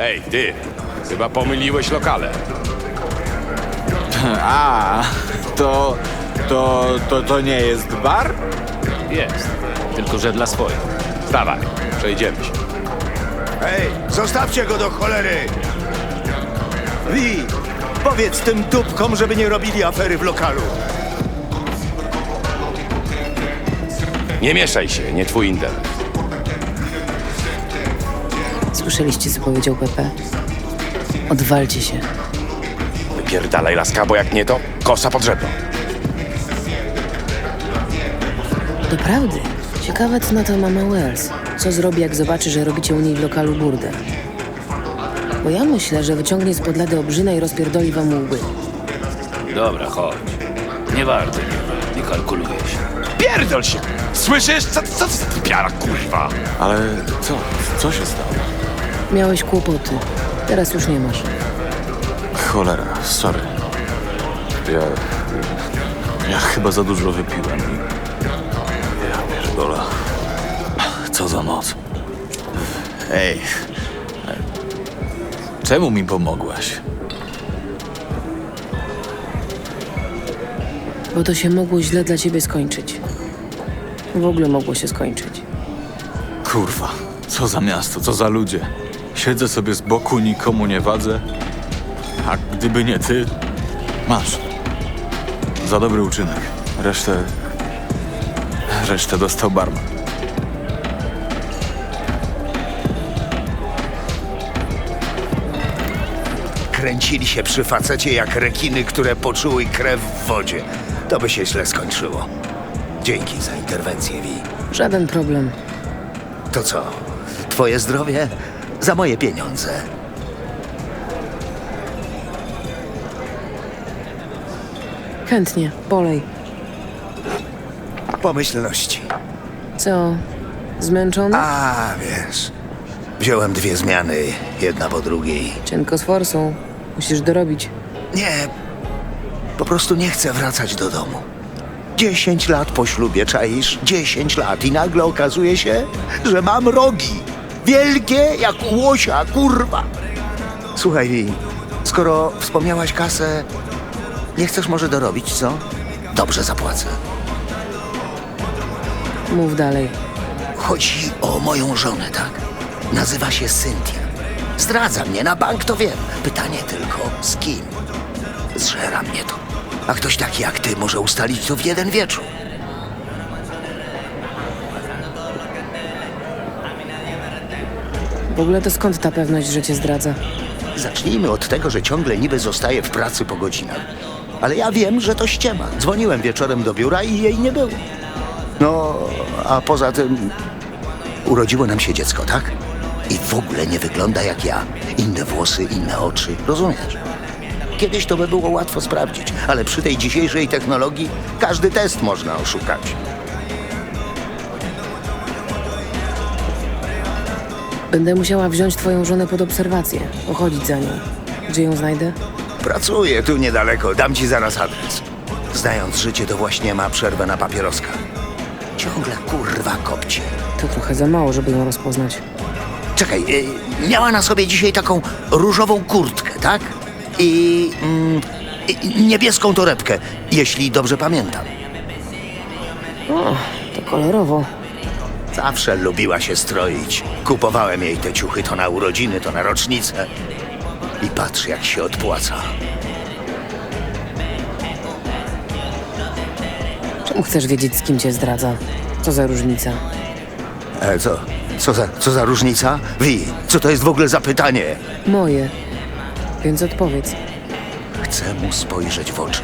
Ej, ty, chyba pomyliłeś lokale. A, to, to, to, to nie jest bar? Jest, tylko że dla swoich. Stawaj, przejdziemy się. Ej, zostawcie go do cholery! Wi, powiedz tym dupkom, żeby nie robili afery w lokalu. Nie mieszaj się, nie twój internet. Słyszeliście, co powiedział Pepe? Odwalcie się. Wypierdalaj laska, bo jak nie to kosa pod żebro. Doprawdy. Ciekawe, co na to mama Wells. Co zrobi, jak zobaczy, że robicie u niej w lokalu burdę? Bo ja myślę, że wyciągnie z podlady obrzyna i rozpierdoli wam łby. Dobra, chodź. Nie warto, nie, nie kalkuluje się. Pierdol się! Słyszysz? Co, co, co ty piara, kurwa? Ale co? Co się stało? Miałeś kłopoty. Teraz już nie masz. Cholera, sorry. Ja... Ja chyba za dużo wypiłem i... Ja pierdolę. Co za noc. Ej. Czemu mi pomogłaś? Bo to się mogło źle dla ciebie skończyć. W ogóle mogło się skończyć. Kurwa, co za miasto, co za ludzie. Siedzę sobie z boku, nikomu nie wadzę. A gdyby nie ty, masz. Za dobry uczynek. Resztę... Resztę dostał barman. Kręcili się przy facecie jak rekiny, które poczuły krew w wodzie. To by się źle skończyło. Dzięki za interwencję, Wi. Żaden problem. To co? Twoje zdrowie? Za moje pieniądze. Chętnie. Polej. Pomyślności. Co? Zmęczony? A, wiesz. Wziąłem dwie zmiany, jedna po drugiej. Cienko z forsą. Musisz dorobić. Nie, po prostu nie chcę wracać do domu. Dziesięć lat po ślubie, czaisz? Dziesięć lat i nagle okazuje się, że mam rogi. Wielkie jak łosia, kurwa. Słuchaj, Wi, skoro wspomniałaś kasę, nie chcesz może dorobić, co? Dobrze zapłacę. Mów dalej. Chodzi o moją żonę, tak? Nazywa się Cynthia. Zdradza mnie na bank, to wiem. Pytanie tylko, z kim? Zżera mnie to. A ktoś taki jak ty może ustalić to w jeden wieczór. W ogóle to skąd ta pewność, że cię zdradza? Zacznijmy od tego, że ciągle niby zostaje w pracy po godzinach. Ale ja wiem, że to ściema. Dzwoniłem wieczorem do biura i jej nie było. No, a poza tym urodziło nam się dziecko, tak? I w ogóle nie wygląda jak ja. Inne włosy, inne oczy. Rozumiesz? Kiedyś to by było łatwo sprawdzić, ale przy tej dzisiejszej technologii każdy test można oszukać. Będę musiała wziąć twoją żonę pod obserwację. Pochodzić za nią. Gdzie ją znajdę? Pracuję tu niedaleko, dam ci zaraz adres. Znając życie, to właśnie ma przerwę na papieroska. Ciągle kurwa kopcie. To trochę za mało, żeby ją rozpoznać. Czekaj, y, miała na sobie dzisiaj taką różową kurtkę, tak? I, mm, i niebieską torebkę, jeśli dobrze pamiętam. O, to kolorowo. Zawsze lubiła się stroić. Kupowałem jej te ciuchy to na urodziny, to na rocznicę. I patrz, jak się odpłaca. Czemu chcesz wiedzieć, z kim cię zdradza? Co za różnica? E, co? Co za, co za różnica? Wi, co to jest w ogóle za pytanie? Moje. Więc odpowiedz. Chcę mu spojrzeć w oczy.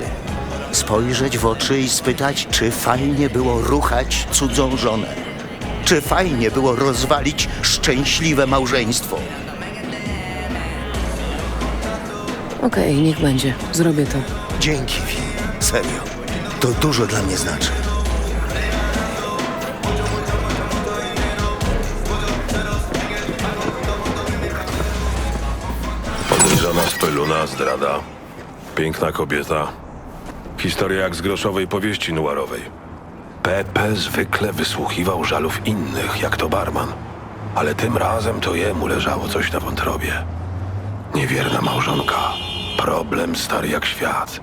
Spojrzeć w oczy i spytać, czy fajnie było ruchać cudzą żonę. Czy fajnie było rozwalić szczęśliwe małżeństwo. Okej, niech będzie. Zrobię to. Dzięki, Wi. Serio. To dużo dla mnie znaczy. Podejrzana speluna, zdrada. Piękna kobieta. Historia jak z groszowej powieści nuarowej. Pepe zwykle wysłuchiwał żalów innych, jak to barman. Ale tym razem to jemu leżało coś na wątrobie. Niewierna małżonka. Problem stary jak świat.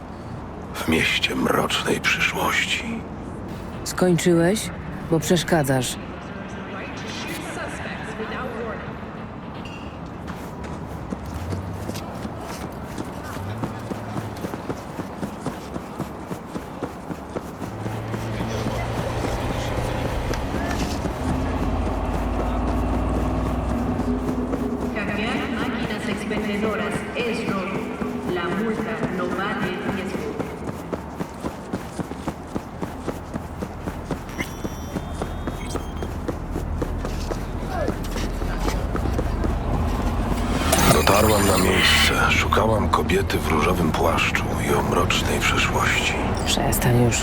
W mieście mrocznej przyszłości. Skończyłeś? Bo przeszkadzasz. Dotarłam na miejsce. Szukałam kobiety w różowym płaszczu i o mrocznej przeszłości. Przestań już.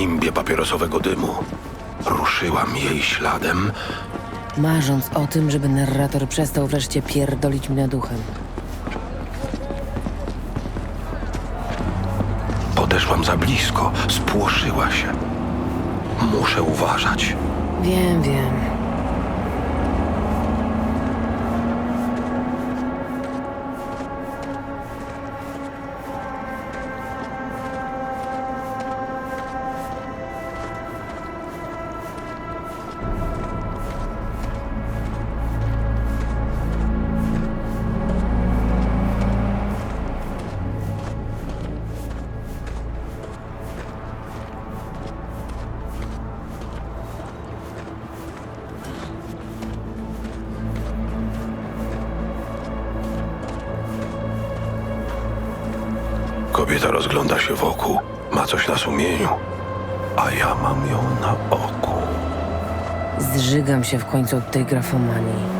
Nimbie papierosowego dymu. Ruszyłam jej śladem, Marząc o tym, żeby narrator przestał wreszcie pierdolić mnie duchem. podeszłam za blisko, spłoszyła się. Muszę uważać. Wiem, wiem. Kobieta rozgląda się wokół, ma coś na sumieniu, a ja mam ją na oku. Zżygam się w końcu od tej grafomanii.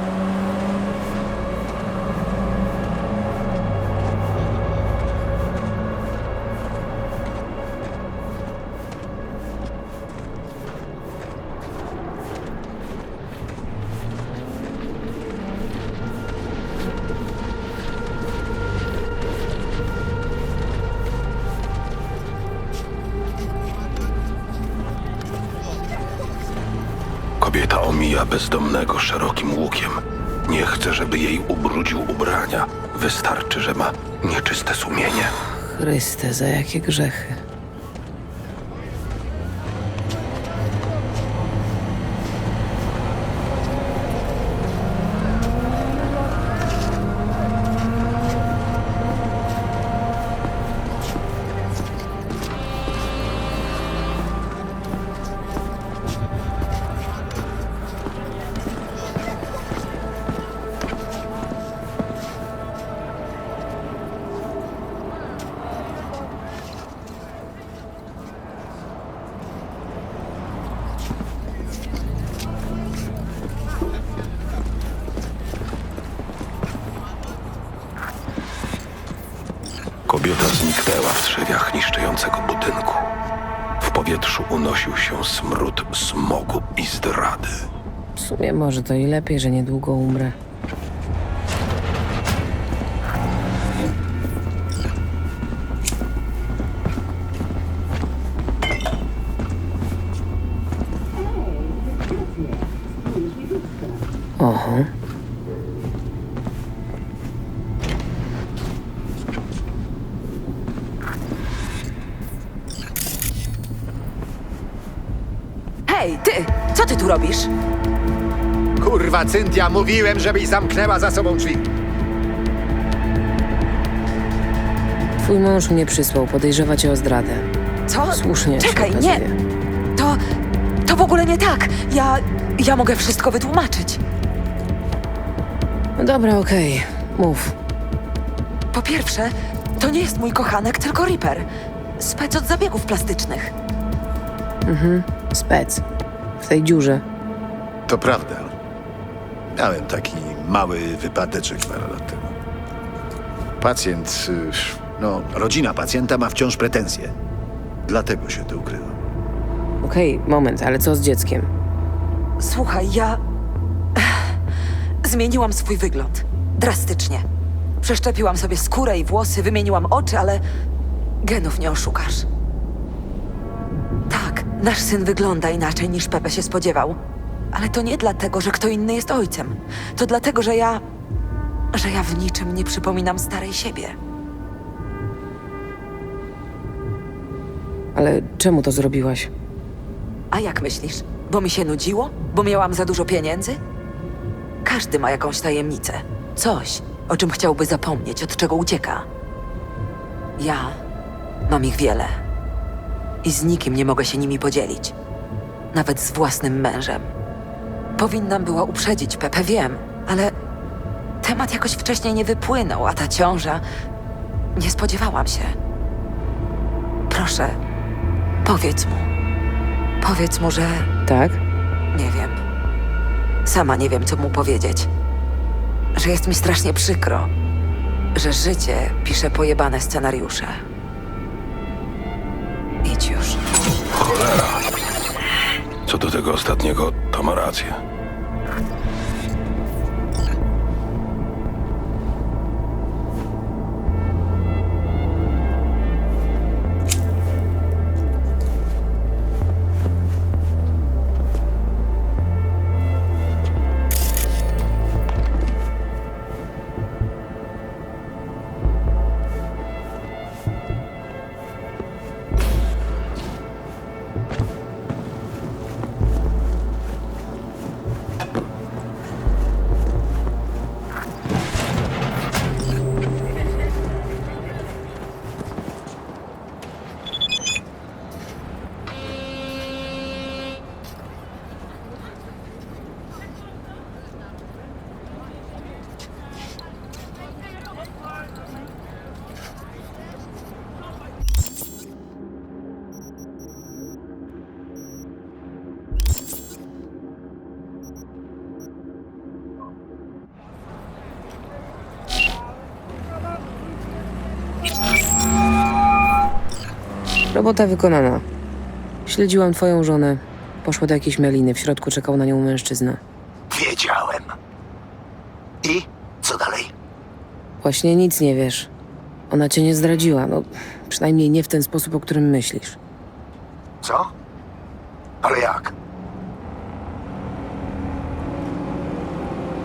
Omija bezdomnego szerokim łukiem. Nie chce, żeby jej ubrudził ubrania. Wystarczy, że ma nieczyste sumienie. Chryste, za jakie grzechy. Powietrzu unosił się smród smogu i zdrady. W sumie może to i lepiej, że niedługo umrę. Oho. Hej, ty! Co ty tu robisz? Kurwa, Cynthia, mówiłem, żebyś zamknęła za sobą drzwi. Twój mąż mnie przysłał, podejrzewa cię o zdradę. Co? Słusznie się Czekaj, nie! okazuje. To... to w ogóle nie tak. Ja... ja mogę wszystko wytłumaczyć. No dobra, okej. Mów. Po pierwsze, to nie jest mój kochanek, tylko Reaper. Spec od zabiegów plastycznych. Spec. W tej dziurze. To prawda. Miałem taki mały wypadeczek parę lat temu. Pacjent, y, no, rodzina pacjenta ma wciąż pretensje. Dlatego się tu ukrywam. Okej, moment, ale co z dzieckiem? Słuchaj, ja. Zmieniłam swój wygląd. Drastycznie. Przeszczepiłam sobie skórę i włosy, wymieniłam oczy, ale genów nie oszukasz. Nasz syn wygląda inaczej niż Pepe się spodziewał. Ale to nie dlatego, że kto inny jest ojcem. To dlatego, że ja. że ja w niczym nie przypominam starej siebie. Ale czemu to zrobiłaś? A jak myślisz? Bo mi się nudziło? Bo miałam za dużo pieniędzy? Każdy ma jakąś tajemnicę. Coś, o czym chciałby zapomnieć, od czego ucieka. Ja mam ich wiele. I z nikim nie mogę się nimi podzielić. Nawet z własnym mężem. Powinnam była uprzedzić Pepe, wiem, ale temat jakoś wcześniej nie wypłynął, a ta ciąża. Nie spodziewałam się. Proszę, powiedz mu. Powiedz mu, że Tak? nie wiem. Sama nie wiem, co mu powiedzieć. Że jest mi strasznie przykro, że życie pisze pojebane scenariusze. Idź już. Cholera. Co do tego ostatniego, to ma rację. Robota wykonana. Śledziłam twoją żonę. Poszła do jakiejś meliny. W środku czekał na nią mężczyzna. Wiedziałem. I co dalej? Właśnie nic nie wiesz. Ona cię nie zdradziła. No, przynajmniej nie w ten sposób, o którym myślisz. Co? Ale jak?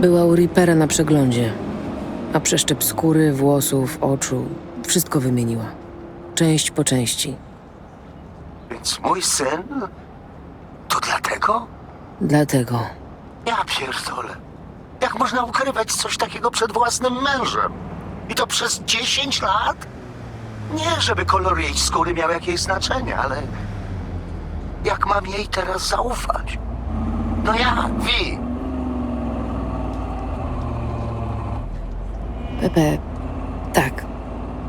Była u Reapera na przeglądzie. A przeszczep skóry, włosów, oczu. Wszystko wymieniła. Część po części. Więc mój syn? To dlatego? Dlatego. Ja pierdolę. Jak można ukrywać coś takiego przed własnym mężem? I to przez 10 lat? Nie, żeby kolor jej skóry miał jakieś znaczenie, ale... Jak mam jej teraz zaufać? No ja, Wi. Pepe, tak.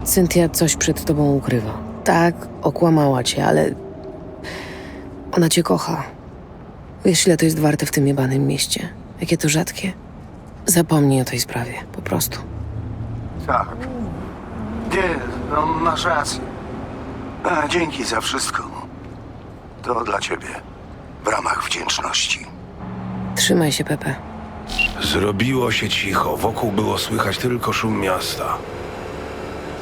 Cynthia coś przed tobą ukrywa. Tak, okłamała cię, ale. Ona cię kocha. Wiesz, ile to jest warte w tym jebanym mieście? Jakie to rzadkie? Zapomnij o tej sprawie, po prostu. Tak. Nie, no masz rację. A, dzięki za wszystko. To dla ciebie. W ramach wdzięczności. Trzymaj się, Pepe. Zrobiło się cicho, wokół było słychać tylko szum miasta.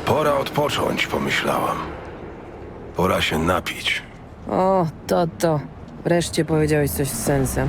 Pora odpocząć, pomyślałam. Pora się napić. O, to, to. Wreszcie powiedziałeś coś z sensem.